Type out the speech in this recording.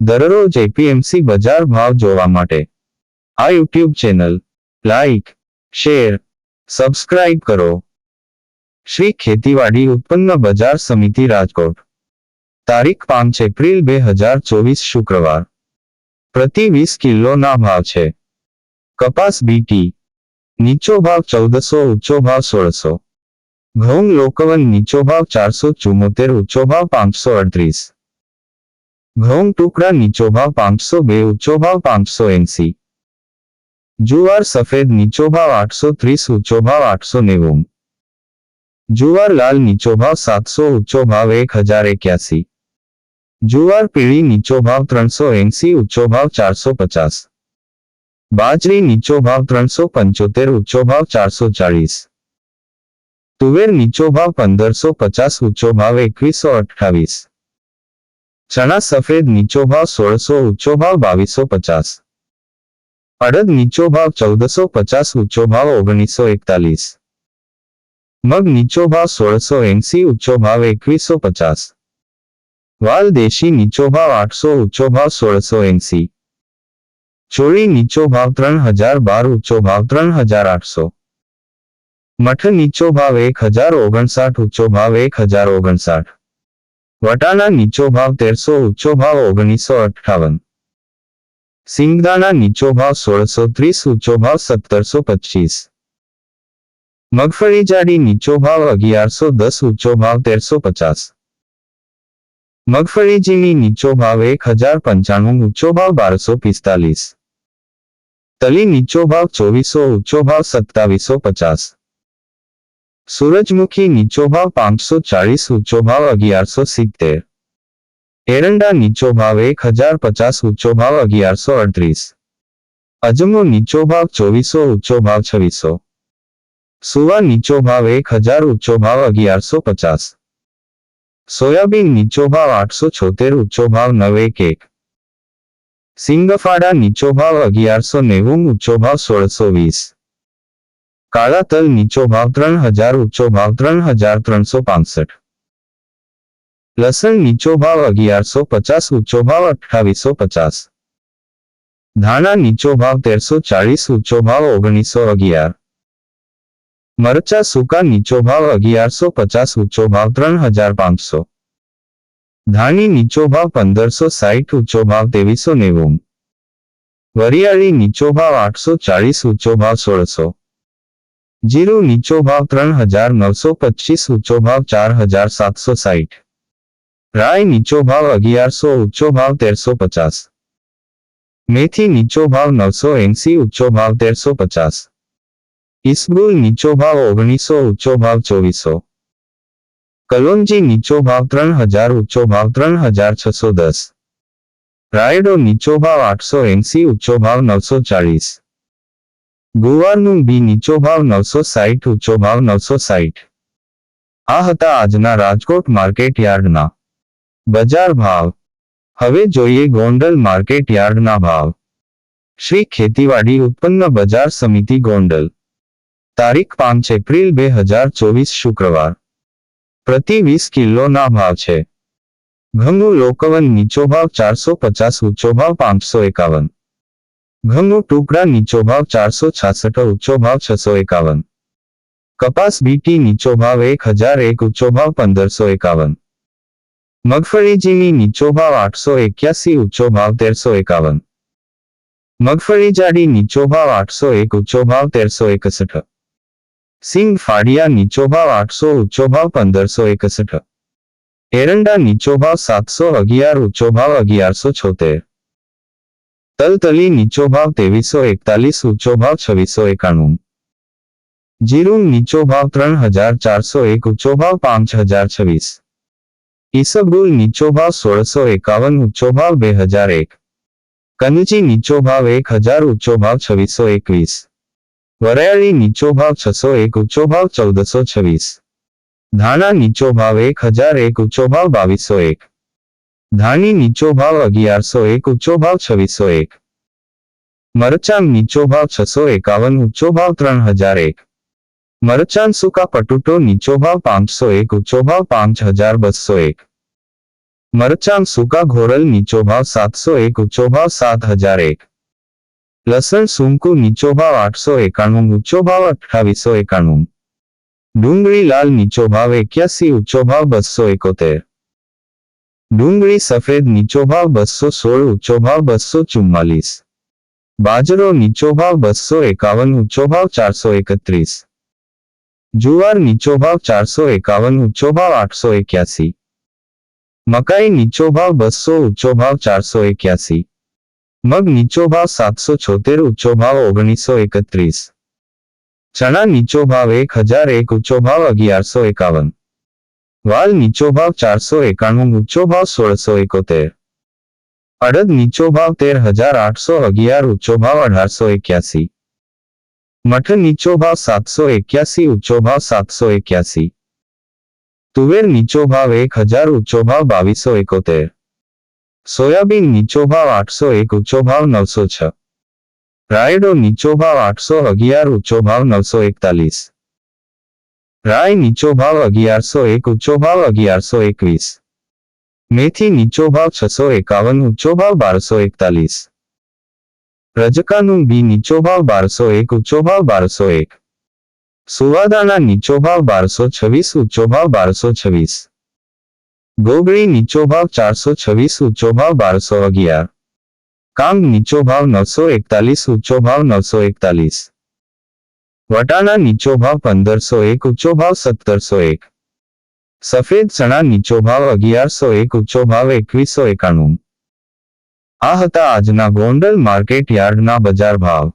દરરોજ એપીએમસી બજાર ભાવ જોવા માટે. આ YouTube channel like share subscribe કરો. શ્રી ખેતીવાડી ઉત્પન્ન બજાર સમિતિ રાજકોટ. તારીખ પાંચ એપ્રિલ બે હજાર ચોવીસ શુક્રવાર. પ્રતિ વીસ કિલોના ભાવ છે. કપાસ બીટી નીચો ભાવ ચૌદસો, ઊંચો ભાવ સોળસો. ઘઉં લોકવન નીચો ભાવ ચારસો ચુમ્મોતેર ઊંચો ભાવ પાંચસો અડત્રીસ. ઘઉં ટુકડા નીચો ભાવ પાંચસો બે ઊંચો ભાવ પાંચસો એંસી જુવાર સફેદ નીચો ભાવ આઠસો ત્રીસ ઊંચો ભાવ આઠસો નેવું જુવાર લાલ નીચો ભાવ સાતસો ઊંચો ભાવ એક હજાર એક્યાસી જુવાર પીળી નીચો ભાવ ત્રણસો એંસી ઊંચો ભાવ ચારસો પચાસ બાજરી નીચો ભાવ ત્રણસો પંચોતેર ઊંચો ભાવ ચારસો ચાળીસ તુવેર નીચો ભાવ પંદરસો પચાસ ઊંચો ભાવ એકવીસો અઠ્ઠાવીસ ચણા સફેદ નીચો ભાવ સોળસો ઊંચો ભાવ બાવીસો પચાસ અડદ નીચો ભાવ ચૌદસો પચાસ ઊંચો ભાવ ઓગણીસો એકતાલીસ મગ નીચો ભાવ સોળસો એંસી ઊંચો ભાવ એકવીસો પચાસ વાલ દેશી નીચો ભાવ આઠસો ઊંચો ભાવ સોળસો એંસી ચોળી નીચો ભાવ ત્રણ હજાર બાર ઊંચો ભાવ ત્રણ હજાર આઠસો મઠ નીચો ભાવ એક હજાર ઓગણસાઠ ઊંચો ભાવ એક હજાર ઓગણસાઠ વટાણા નીચો ભાવ તેરસો ઊંચો ભાવ ઓગણીસો અઠ્ઠાવન સિંગદાણા નીચો ભાવ સોળસો ત્રીસ ઊંચો ભાવ સત્તરસો પચીસ મગફળી જાડી નીચો ભાવ અગિયારસો દસ ઊંચો ભાવ તેરસો પચાસ મગફળી ઝીણી નીચો ભાવ એક હજાર પંચાણું ઊંચો ભાવ બારસો પિસ્તાલીસ તલી નીચો ભાવ ચોવીસો ઊંચો ભાવ સત્તાવીસો પચાસ સૂરજમુખી નીચો ભાવ પાંચસો ચાળીસ ઊંચો ભાવ અગિયારસો સિત્તેર. એરંડા નીચો ભાવ એક હજાર પચાસ ઊંચો ભાવ અગિયારસો અડત્રીસ. અજમો નીચો ભાવ ચોવીસો ઊંચો ભાવ છવ્વીસો. સુવા નીચો ભાવ એક હજાર ઊંચો ભાવ અગિયારસો પચાસ. સોયાબીન નીચો ભાવ આઠસો છોતેર ઊંચો ભાવ નવ એક એક. સિંગફાડા નીચો ભાવ અગિયારસો નેવું ઊંચો ભાવ સોળસો વીસ. કાળા તલ નીચો ભાવ ત્રણ હજાર ઊંચો ભાવ ત્રણ હજાર ત્રણસો પાસઠ લસણ નીચો ભાવ અગિયારસો પચાસ ઊંચો ભાવ અઠ્ઠાવીસો પચાસ ધાણા નીચો ભાવ તેરસો ચાળીસ ઊંચો ભાવ ઓગણીસો અગિયાર મરચા સૂકા નીચો ભાવ અગિયારસો પચાસ ઊંચો ભાવ ત્રણ હજાર પાંચસો ધાણી નીચો ભાવ પંદરસો સાઠ ઊંચો ભાવ ત્રેવીસો નેવું વરિયાળી નીચો ભાવ આઠસો ચાળીસ ઊંચો ભાવ સોળસો જીરું નીચો ભાવ ત્રણ હજાર નવસો પચીસ ઊંચો ભાવ ચાર હજાર સાતસો સાઠ રાય નીચો ભાવ અગિયારસો ઊંચો ભાવ તેરસો પચાસ મેથી નીચો ભાવ નવસો એંસી ઊંચો ભાવ તેરસો પચાસ ઇસબુલ નીચો ભાવ ઓગણીસો ઊંચો ભાવ ચોવીસો કલોંજી નીચો ભાવ ત્રણ હજાર ઊંચો ભાવ ત્રણ હજાર છસો દસ રાયડો નીચો ભાવ આઠસો એંસી ઊંચો ભાવ નવસો ચાળીસ ગુવારનું બી નીચો ભાવ નવસો સાઠ ઊંચો ભાવ નવસો સાઈઠ આ હતા આજના રાજકોટ માર્કેટ યાર્ડના. બજાર ભાવ. હવે જોઈએ ગોંડલ માર્કેટ યાર્ડના ભાવ. શ્રી ખેતીવાડી ઉત્પન્ન બજાર સમિતિ ગોંડલ. તારીખ પાંચ એપ્રિલ બે હજાર ચોવીસ શુક્રવાર. પ્રતિ વીસ કિલોના ભાવ છે. ઘઉંનું લોકવન નીચો ભાવ ચારસો પચાસ ઊંચો ભાવ પાંચસો એકાવન. ઘઉંનું ટુકડા નીચો ભાવ ચારસો છાસઠ ઊંચો ભાવ છસો એકાવન કપાસ બીટી નીચો ભાવ એક હજાર એક ઊંચો ભાવ પંદરસો એકાવન મગફળી ઝીણી નીચો ભાવ આઠસો એક્યાસી ઊંચો ભાવ તેરસો એકાવન મગફળી જાડી નીચો ભાવ આઠસો એક ઊંચો ભાવ તેરસો એકસઠ સિંગ ફાડિયા નીચો ભાવ આઠસો ઊંચો ભાવ પંદરસો એકસઠ એરંડા નીચો ભાવ સાતસો અગિયાર ઊંચો ભાવ અગિયારસો છોતેર તલતલી નીચો ભાવ ત્રેવીસો એકતાલીસ, ઊંચો ભાવ છવ્વીસો એકાણું. જીરું નીચો ભાવ ત્રણ હજાર ચારસો એક, ઊંચો ભાવ પાંચ હજાર છવ્વીસ. ઈસબગુલ નીચો ભાવ સોળસો એકાવન, ઊંચો ભાવ બે હજાર એક. કનજી નીચો ભાવ એક હજાર, ઊંચો ભાવ છવ્વીસો એકવીસ. વરાયળી નીચો ભાવ છસો એક, ઊંચો ભાવ ચૌદસો છવ્વીસ. ધાણા નીચો ભાવ એક હજાર એક, ઊંચો ભાવ બાવીસો એક. ધાણી નીચો ભાવ અગિયારસો એક ઊંચો ભાવ છવ્વીસો એક મરચાં નીચો ભાવ છસો એકાવન ઊંચો ભાવ ત્રણ હજાર એક મરચાં સૂકા પટુટો નીચો ભાવ પાંચસો એક ઊંચો ભાવ પાંચ હજાર બસો એક મરચાં સૂકા ઘોરલ નીચો ભાવ સાતસો એક ઊંચો ભાવ સાત હજાર એક લસણ સૂંકું નીચો ભાવ આઠસો એકાણું ઊંચો ભાવ અઠ્ઠાવીસો એકાણું ડુંગળી લાલ નીચો ભાવ એક્યાસી ઊંચો ભાવ બસો એકોતેર ડુંગળી સફેદ નીચો ભાવ બસો સોળ, ઊંચો ભાવ બસો ચુમ્માલીસ. બાજરો નીચો ભાવ બસો એકાવન, ઊંચો ભાવ ચારસો એકત્રીસ. જુવાર નીચો ભાવ ચારસો એકાવન, ઊંચો ભાવ આઠસો એક્યાસી. મકાઈ નીચો ભાવ બસો, ઊંચો ભાવ ચારસો એક્યાસી. મગ નીચો ભાવ સાતસો છોતેર, ઊંચો ભાવ ઓગણીસો એકત્રીસ. ચણા નીચો ભાવ એક હજાર એક, ઊંચો ભાવ અગિયારસો એકાવન. વાલ નીચો ભાવ ચારસો એકાણું, ઊંચો ભાવ સોળસો એકોતેર. અડદ નીચો ભાવ તેર હજાર આઠસો અગિયાર, ઊંચો ભાવ અઢારસો એક્યાસી. મઠ નીચો ભાવ સાતસો એક્યાસી, ઊંચો ભાવ સાતસો એક્યાસી. તુવેર નીચો ભાવ એક હજાર, ઊંચો ભાવ બાવીસો એકોતેર. સોયાબીન નીચો ભાવ આઠસો એક, ઊંચો ભાવ નવસો છ. રાયડો નીચો ભાવ આઠસો અગિયાર, ઊંચો ભાવ નવસો એકતાલીસ. રાય નીચો ભાવ અગિયારસો એક ઊંચો ભાવ અગિયારસો એકવીસ. મેથી નીચો ભાવ છસો એકાવન ઊંચો ભાવ બારસો એકતાલીસ. રજકાનું બી નીચો ભાવ બારસો એક ઊંચો ભાવ બારસો એક. સુવાદાના નીચો ભાવ બારસો છવ્વીસ ઊંચો ભાવ બારસો છવ્વીસ. ગોગળી નીચો ભાવ ચારસો છવ્વીસ ઊંચો ભાવ બારસો અગિયાર. કામ નીચો ભાવ નવસો એકતાલીસ ઊંચો ભાવ નવસો એકતાલીસ. વટાણા નીચો ભાવ પંદરસો એક, ઊંચો ભાવ સત્તરસો એક. સફેદ ચણા નીચો ભાવ અગિયારસો એક, ઊંચો ભાવ એકવીસો એકાણું. આ હતા આજના ગોંડલ માર્કેટ યાર્ડના બજાર ભાવ.